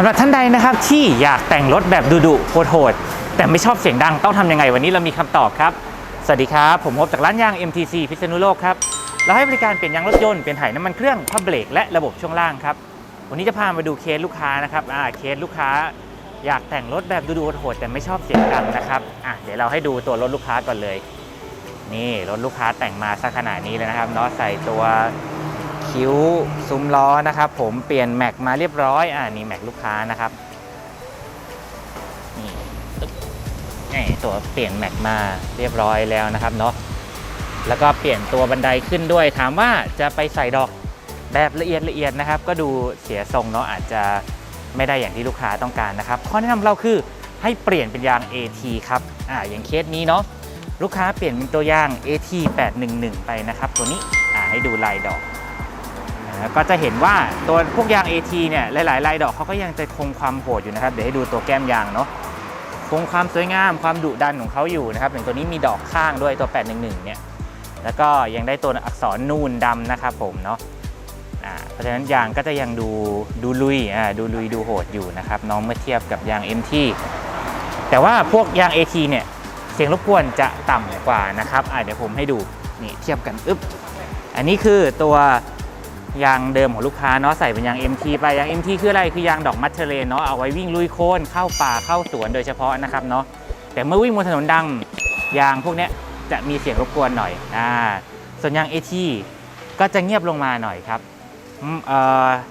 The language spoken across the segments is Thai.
สำหรับท่านใดนะครับที่อยากแต่งรถแบบดุๆโหดๆแต่ไม่ชอบเสียงดังต้องทำยังไงวันนี้เรามีคำตอบครับ สวัสดีครับ ผมพบจากร้านยาง MTC พิษณุโลกครับเราให้บริการเปลี่ยนยางรถยนต์เปลี่ยนถ่ายน้ำมันเครื่องพับเบรกและระบบช่วงล่างครับวันนี้จะพามาดูเคสลูกค้านะครับอ่าเคสลูกค้า อยากแต่งรถแบบดุๆโหดแต่ไม่ชอบเสียงดังนะครับอะเดี๋ยวเราให้ดูตัวรถลูกค้าก่อนเลย นี่รถลูกค้าแต่งมาสักขนาดนี้เลยนะครับเนาะใส่ตัว คิ้วซุ้มล้อนะครับ ผมเปลี่ยนแม็กมาเรียบร้อยอ่านี่แม็กลูกค้านะครับนี่ตึ๊บนี่ตัวเปลี่ยนแม็กมาเรียบร้อยแล้วนะครับเนาะแล้วก็เปลี่ยนตัวบันไดขึ้นด้วย ถามว่าจะไปใส่ดอกแบบละเอียดละเอียดนะครับ ก็ดูเสียทรงเนาะอาจจะไม่ได้อย่างที่ลูกค้าต้องการนะครับ ข้อแนะนำเราคือให้เปลี่ยนเป็นยาง AT ครับอ่าอย่างเคสนี้เนาะลูกค้าเปลี่ยนเป็นตัวยาง AT 811 ไปนะครับ ตัวนี้อ่าให้ดูลายดอก ก็จะเห็นว่าตัวพวกยาง AT เนี่ยหลายๆลายดอกเขาก็ยังจะคงความโหดอยู่นะครับ เดี๋ยวให้ดูตัวแก้มยางเนาะคงความสวยงามความดุดันของเขาอยู่นะครับอย่างตัวนี้มีดอกข้างด้วยตัว 811 เนี่ยแล้วก็ยังได้ตัวอักษรนูนดำนะครับผมเนาะเพราะฉะนั้นยางก็จะยังดูดูลุยอ่าดูลุยดูโหดอยู่นะครับน้องเมื่อเทียบกับยาง MT แต่ว่าพวกยาง AT เนี่ยเสียงรบกวนจะต่ำกว่านะครับอะเดี๋ยวผมให้ดูนี่เทียบกันอึ๊บอันนี้คือตัว ยางเดิมของลูกค้าเนาะใส่เป็นยาง MT ไปยาง MT คืออะไรคือยางดอกมัดเทเลนเนาะเอาไว้วิ่งลุยโคลนเข้าป่าเข้าสวนโดยเฉพาะนะครับเนาะแต่เมื่อวิ่งบนถนนดังยางพวกนี้จะมีเสียงรบกวนหน่อยอ่าส่วนยาง AT ก็จะเงียบลงมาหน่อยครับ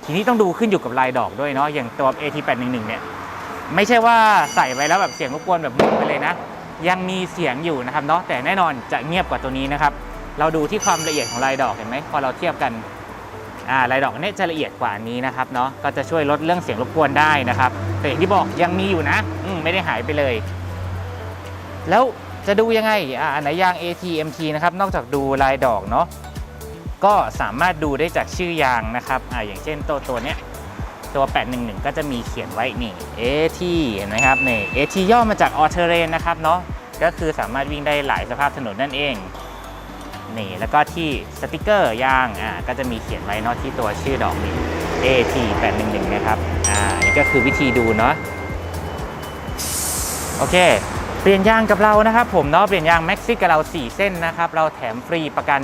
ทีนี้ต้องดูขึ้นอยู่กับลายดอกด้วยเนาะอย่างตัว AT 811 เนี่ยไม่ใช่ว่าใส่ไปแล้วแบบเสียงรบกวนแบบมึงไปเลยนะ ยังมีเสียงอยู่นะครับเนาะแต่แน่นอนจะเงียบกว่าตัวนี้นะครับ เราดูที่ความละเอียดของลายดอกเห็นไหมพอเราเทียบกัน ลายดอกอันนี้จะละเอียดกว่านี้นะครับเนาะก็จะช่วยลดเรื่องเสียงรบกวนได้นะครับ แต่อย่างที่บอกยังมีอยู่นะมไม่ได้หายไปเลย แล้วจะดูยังไงอ่าอันไหนยาง ATMT นะครับนอกจากดูลายดอกเนาะก็สามารถดูได้จากชื่อยางนะครับอ่าอย่างเช่นตัวตัวเนี้ยตัว 811 ก็จะมีเขียนไว้นี่ AT เห็นไหมครับนี่ AT ย่อมาจาก All Terrain นะครับเนาะก็คือสามารถวิ่งได้หลายสภาพถนนนั่นเอง นี่แล้วก็ที่สติกเกอร์ยางอ่าก็จะมีเขียนไว้เนาะที่ตัวชื่อดอกนี้ AT 811นะครับอ่านี่ก็คือวิธีดูเนาะโอเค เปลี่ยนยางกับเรานะครับผมเนาะเปลี่ยนยางแม็กซิกับเรา 4 เส้นนะครับ เราแถมฟรีประกัน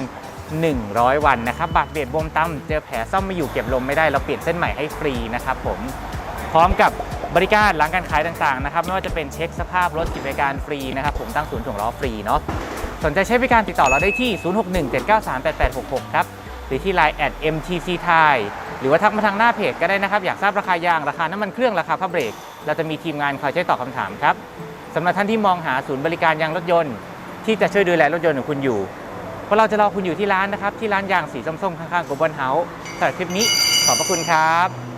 100 วันนะครับบาดเบียดบวมตั้มเจอแผลซ่อมไม่อยู่เก็บลมไม่ได้เราเปลี่ยนเส้นใหม่ให้ฟรีนะครับผมพร้อมกับบริการหลังการขายต่างๆนะครับไม่ว่าจะเป็นเช็คสภาพรถกิจการฟรีนะครับผมตั้งศูนย์ถ่วงล้อฟรีเนาะ สนใจใช้บริการติดต่อเราได้ที่ 0617938866 ครับ หรือที่ Line at MTC Thai หรือว่าทักมาทางหน้าเพจก็ได้นะครับ อยากทราบราคายาง ราคาน้ำมันเครื่องราคาผ้าเบรก เราจะมีทีมงานคอยช่วยตอบคำถามครับสำหรับท่านที่มองหาศูนย์บริการยางรถยนต์ ที่จะช่วยดูแลรถยนต์ของคุณอยู่พวกเราจะรอคุณอยู่ที่ร้านนะครับ ที่ร้านยางสีส้มๆข้างๆกบอนเฮาส์สำหรับคลิปนี้ขอบพระคุณครับ